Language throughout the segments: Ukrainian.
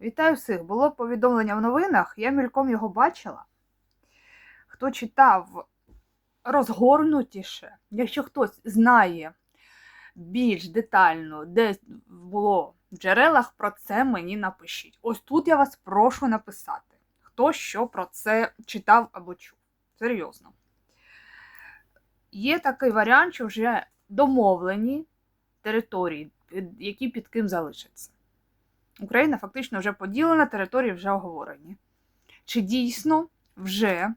Вітаю всіх! Було повідомлення в новинах, я мільком його бачила. Хто читав розгорнутіше, якщо хтось знає більш детально, де було в джерелах, про це мені напишіть. Ось тут я вас прошу написати, хто що про це читав або чув. Серйозно. Є такий варіант, що вже домовлені території, які під ким залишаться. Україна фактично вже поділена, території вже оговорені. Чи дійсно вже.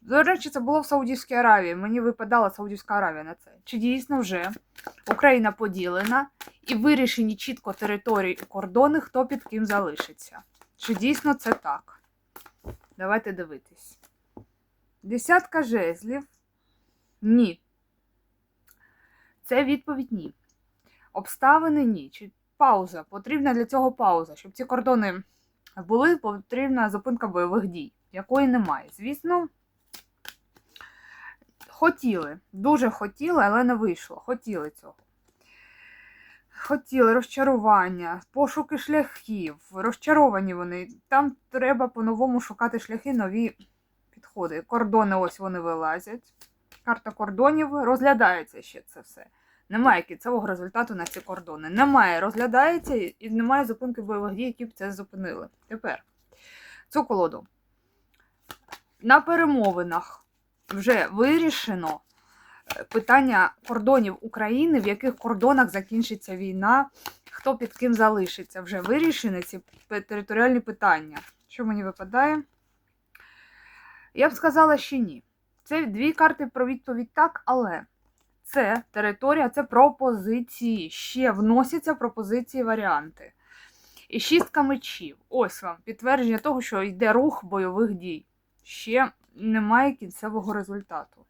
До речі, це було в Саудівській Аравії. Мені випадала Саудівська Аравія на це. Чи дійсно вже Україна поділена і вирішені чітко території і кордони, хто під ким залишиться? Чи дійсно це так? Давайте дивитись. Десятка жезлів. Ні. Це відповідь ні. Обставини ні. Пауза? Потрібна для цього пауза. Щоб ці кордони були, потрібна зупинка бойових дій, якої немає. Звісно, хотіли, дуже хотіли, але не вийшло. Хотіли цього. Хотіли розчарування, пошуки шляхів, розчаровані вони. Там треба по-новому шукати шляхи, нові підходи. Кордони ось вони вилазять. Карта кордонів розглядається ще це все. Немає кінцевого результату на ці кордони. Немає, розглядається і немає зупинки бойових дій, які б це зупинили. Тепер цю колоду. На перемовинах вже вирішено е, питання кордонів України, в яких кордонах закінчиться війна, хто під ким залишиться. Вже вирішені ці територіальні питання. Що мені випадає? Я б сказала, що ні. Це дві карти про відповідь так, але це територія, це пропозиції. Ще вносяться пропозиції варіанти. І шістка мечів. Ось вам підтвердження того, що йде рух бойових дій. Ще немає кінцевого результату.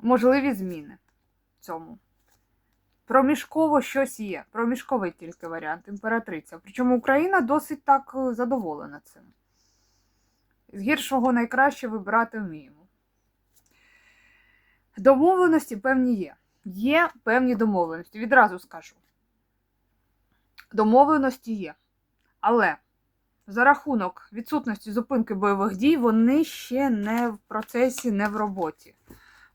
Можливі зміни в цьому. Проміжково щось є. Проміжковий тільки варіант, імператриця. Причому Україна досить так е, задоволена цим. З гіршого найкраще вибирати вміємо. Домовленості певні є. Є певні домовленості. Відразу скажу. Домовленості є. Але за рахунок відсутності зупинки бойових дій вони ще не в процесі, не в роботі.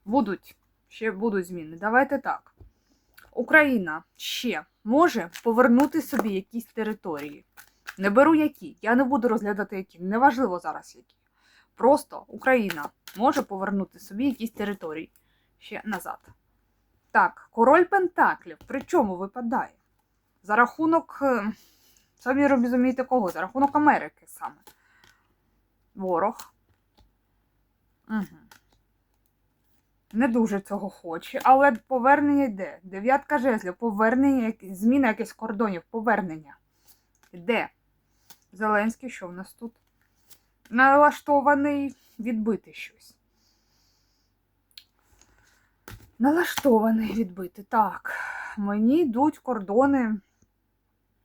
Будуть, ще будуть зміни. Давайте так. Україна ще може повернути собі якісь території. Не беру які. Я не буду розглядати які. Неважливо зараз які. Просто Україна може повернути собі якісь території ще назад. Так, король Пентаклів. Причому випадає? За рахунок. е, Самі розумієте кого? За рахунок Америки саме. Ворог. Угу. Не дуже цього хоче, але повернення йде. Дев'ятка жезлів, повернення, зміна якихось кордонів, повернення. Йде. Зеленський, що в нас тут? Налаштований відбити щось. Налаштований відбити. Так, мені йдуть кордони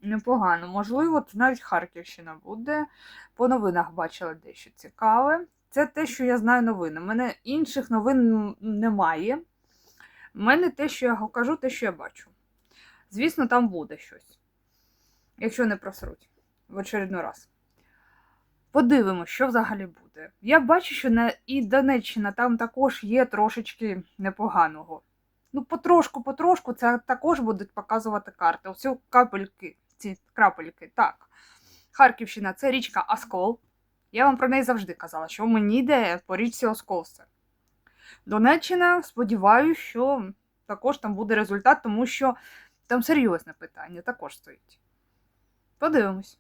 непогано. Можливо, навіть Харківщина буде. По новинах бачила дещо цікаве. Це те, що я знаю новини. У мене інших новин немає. У мене те, що я кажу, те, що я бачу. Звісно, там буде щось. Якщо не просруть в очередний раз. Подивимось, що взагалі буде. Я бачу, що на і Донеччина там також є трошечки непоганого. Ну, потрошку, потрошку, це також будуть показувати карти. Ось капельки, ці крапельки. Так. Харківщина це річка Оскол. Я вам про неї завжди казала, що мені йде по річці Оскол все. Донеччина, сподіваюся, що також там буде результат, тому що там серйозне питання також стоїть. Подивимось.